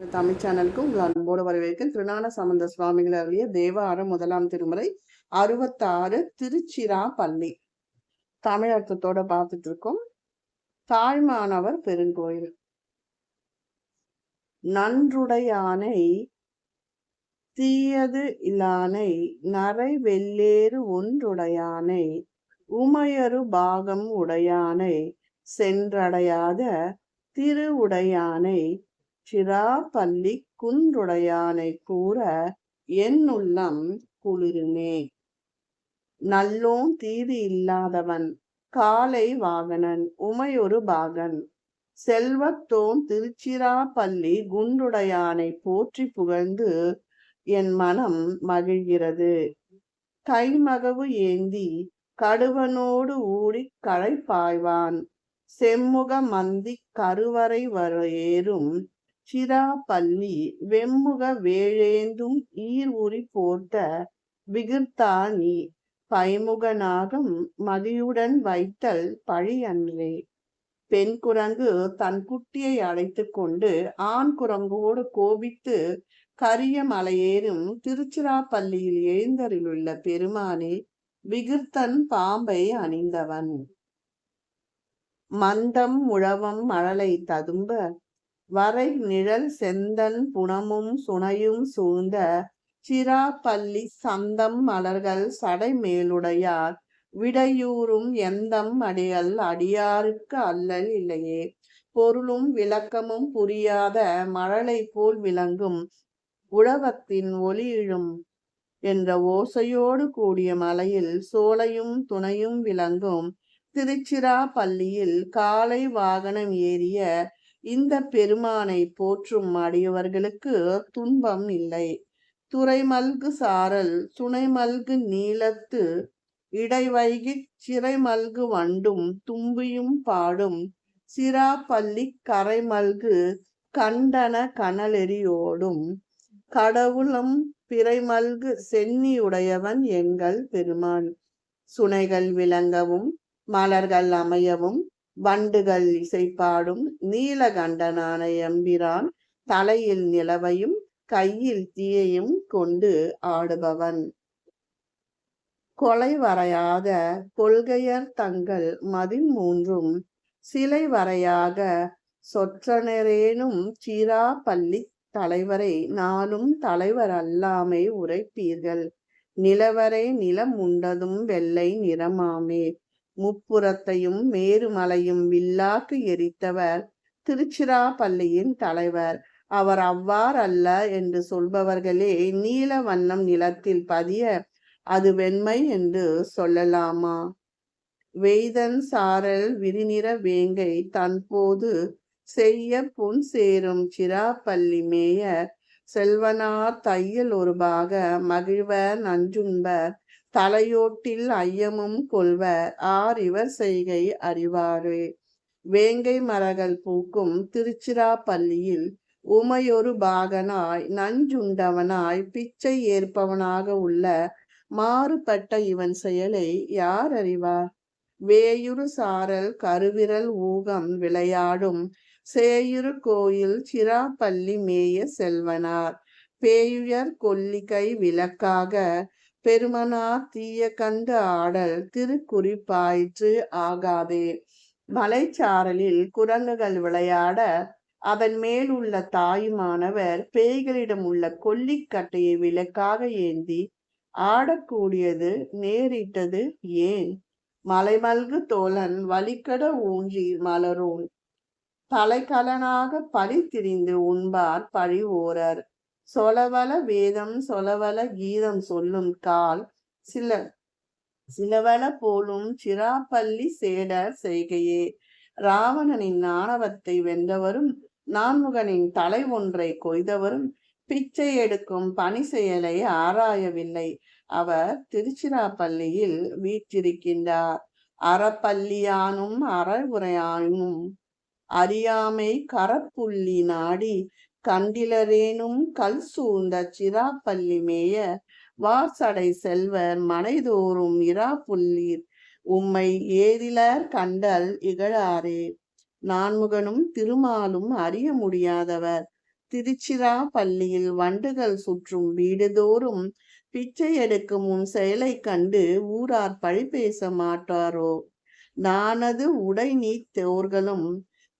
தமிழ் சேனலுக்கு உங்கள் அன்போடு வரவேற்கும் திருஞான சம்பந்த சுவாமிகள் அருளிய தேவாரம் முதலாம் திருமுறை அறுபத்தாறு திருச்சிராப்பள்ளி. தமிழர்த்தத்தோட பார்த்துட்டு இருக்கோம். தாழ்மானவர் பெருங்கோயில். நன்றுடையானை தீயது இல்லானை நரை வெள்ளேறு ஒன்றுடையானை உமையரு பாகம் உடையானை சென்றடையாத திரு உடையானை சிராப்பள்ளி குன்றுடையானை கூற என் உள்ளம் குளிருமே. நல்லோன் தீது இல்லாதவன் காலை வாகனன் உமையொரு பாகன். செல்வத்தோன் திருச்சிராப்பள்ளி குண்டுடையானை போற்றி புகழ்ந்து என் மனம் மகிழ்கிறது. கைமகவு ஏந்தி கடுவனோடு ஊடி களைப்பாய்வான். செம்முக மந்தி கருவறை வர ஏறும் சிராப்பள்ளி வெம்முக வேழேந்தும் ஈர் உரி போர்த்த விகிர்த்தானி பைமுகனாகும் பைமுகனாகம் மதியுடன் வைத்தல் பழி அன்றே பெண் குரங்கு தன் குட்டியை அழைத்து கொண்டு ஆண் குரங்கோடு கோபித்து கரிய மலையேறும் திருச்சிராப்பள்ளியில் எழுந்தருளுள்ள பெருமானே விகிர்த்தன் பாம்பை அணிந்தவன். மந்தம் உழவம் மழலை ததும்ப வரை நிழல் செந்தன் புனமும் சுனையும் சூழ்ந்த சிராப்பள்ளி சந்தம் மலர்கள் சடை மேலுடையார் விடையூறும் எந்தம் அடிகள் அடியாருக்கு அல்லல் இல்லையே. பொருளும் விளக்கமும் புரியாத மழலை போல் விளங்கும் உழவத்தின் ஒளியிழும் என்ற ஓசையோடு கூடிய மலையில் சோலையும் துணையும் விளங்கும். திருச்சிராப்பள்ளியில் காலை வாகனம் ஏறிய இந்த பெருமானை போற்றும் அடியவர்களுக்கு துன்பம் இல்லை. துறைமல்கு சாரல் சுனைமல்கு நீளத்து இடைவைகி சிறைமல்கு வண்டும் தும்பியும் பாடும் சிராப்பள்ளி கரைமல்கு கண்டன கனலெறியோடும் கடவுளும் பிறைமல்கு சென்னியுடையவன் எங்கள் பெருமான். சுனைகள் விளங்கவும் மலர்கள் அமையவும் வண்டுகள் இசைப்பாடும் நீலகண்டனான எம்பிரான் தலையில் நிலவையும் கையில் தீயையும் கொண்டு ஆடுபவன். கொலை வரையாத கொள்கையர் தங்கள் மதில் மூன்றும் சிலை வரையாக சொற்றனரேனும் சீராப்பள்ளி தலைவரை நானும் தலைவர் அல்லாமே உரைப்பீர்கள். நிலவரை நிலம் உண்டதும் வெள்ளை நிறமாமே. முப்புறத்தையும் மேருமலையும் வில்லாக்கு எரித்தவர் திருச்சிராப்பள்ளியின் தலைவர். அவர் அவ்வாறல்ல என்று சொல்பவர்களே நீல வண்ணம் நிலத்தில் பதிய அது வெண்மை என்று சொல்லலாமா? வெய்தன் சாரல் விரிநிற வேங்கை தன்போது செய்ய புன் சேரும் சிராப்பள்ளி மேயர் செல்வனார் தையல் ஒருபாக மகிழ்வர் நஞ்சுண்பர் தலையோட்டில் ஐயமும் கொள்வர் ஆர் இவர் செய்கை அறிவாரே. வேங்கை மரகள் பூக்கும் திருச்சிராப்பள்ளியில் உமையொரு பாகனாய் நஞ்சுண்டவனாய் பிச்சை ஏற்பவனாக உள்ள மாறுபட்ட இவன் செயலை யார் அறிவார்? வேயுறு சாரல் கருவிரல் ஊகம் விளையாடும் சேயிரு கோயில் சிராப்பள்ளி மேய செல்வனார். பேயுயர் கொல்லிகை விளக்காக பெருமனார் தீய கண்டு ஆடல் திருக்குறிப்பாயிற்று ஆகாதே. மலைச்சாரலில் குரங்குகள் விளையாட அதன் மேல் உள்ள தாயுமானவர் பேய்களிடம் உள்ள கொல்லிக்கட்டையை விளக்காக ஏந்தி ஆடக்கூடியது நேரிட்டது ஏன்? மலைமல்கு தோழன் வலிக்கட ஊன்றி மலரோன் தலைக்கலனாக பழி திரிந்து உண்பார் பழி ஓரர் சொலவல வேதம் சொலவல கீதம் சொல்லும் கால் சில சிலவல போலும் சிராப்பள்ளி சேடர் செய்கையே. ராவணனின் நாணவத்தை வென்றவரும் நான்முகனின் தலை ஒன்றை கொய்தவரும் பிச்சை எடுக்கும் பணி செயலை ஆராயவில்லை. அவர் திருச்சிராப்பள்ளியில் வீற்றிருக்கின்றார். அறப்பள்ளியானும் அறவுரையானும் அறியாமை கரப்புள்ளி நாடி கண்டிலரேனும் கல் சூழ்ந்த சிராப்பள்ளி மேய வாசடை செல்வர் மனைதோறும் இராப்புள்ளீர் உம்மை ஏதிலர் கண்டல் இகழாரே. நான்முகனும் திருமாலும் அறிய முடியாதவர் திருச்சிராப்பள்ளியில் வண்டுகள் சுற்றும் வீடுதோறும் பிச்சை எடுக்கும் உன் செயலை கண்டு ஊரார் பழி பேச மாட்டாரோ. நானது உடை நீத்தோர்களும்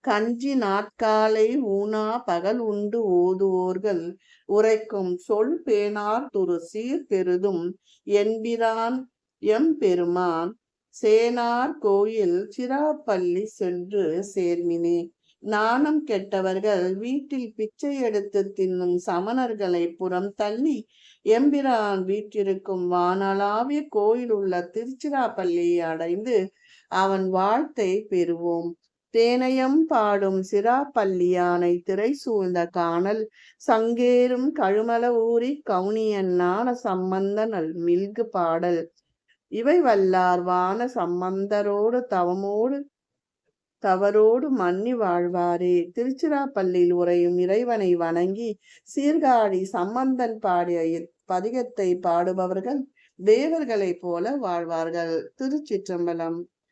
கஞ்சி நாட்காலை ஊனா பகல் உண்டு ஓதுவோர்கள் உரைக்கும் சொல் பேனார் துரு சீர் பெருதும் என்பிரான் எம் பெருமான் சேனார் கோயில் சிராப்பள்ளி சென்று சேர்மினே. நாணம் கெட்டவர்கள் வீட்டில் பிச்சை எடுத்து தின்னும் சமணர்களை புறம் தள்ளி. எம்பிரான் வீற்றிருக்கும் வானளாவிய கோயில் உள்ள திருச்சிராப்பள்ளியை அடைந்து அவன் வாழ்த்தை பெறுவோம். தேனயம் பாடும் சிராப்பள்ளியானை திரை சூழ்ந்த காணல் சங்கேறும் கழுமல ஊரி கவுனியன் ஞான சம்பந்த நல் மில்கு பாடல். இவை வல்லார் வான சம்பந்தரோடு தவமோடு தவறோடு மன்னி வாழ்வாரே. திருச்சிராப்பள்ளியில் உறையும் இறைவனை வணங்கி சீர்காழி சம்பந்தன் பாடிய பதிகத்தை பாடுபவர்கள் தேவர்களைப் போல வாழ்வார்கள். திருச்சிற்றம்பலம்.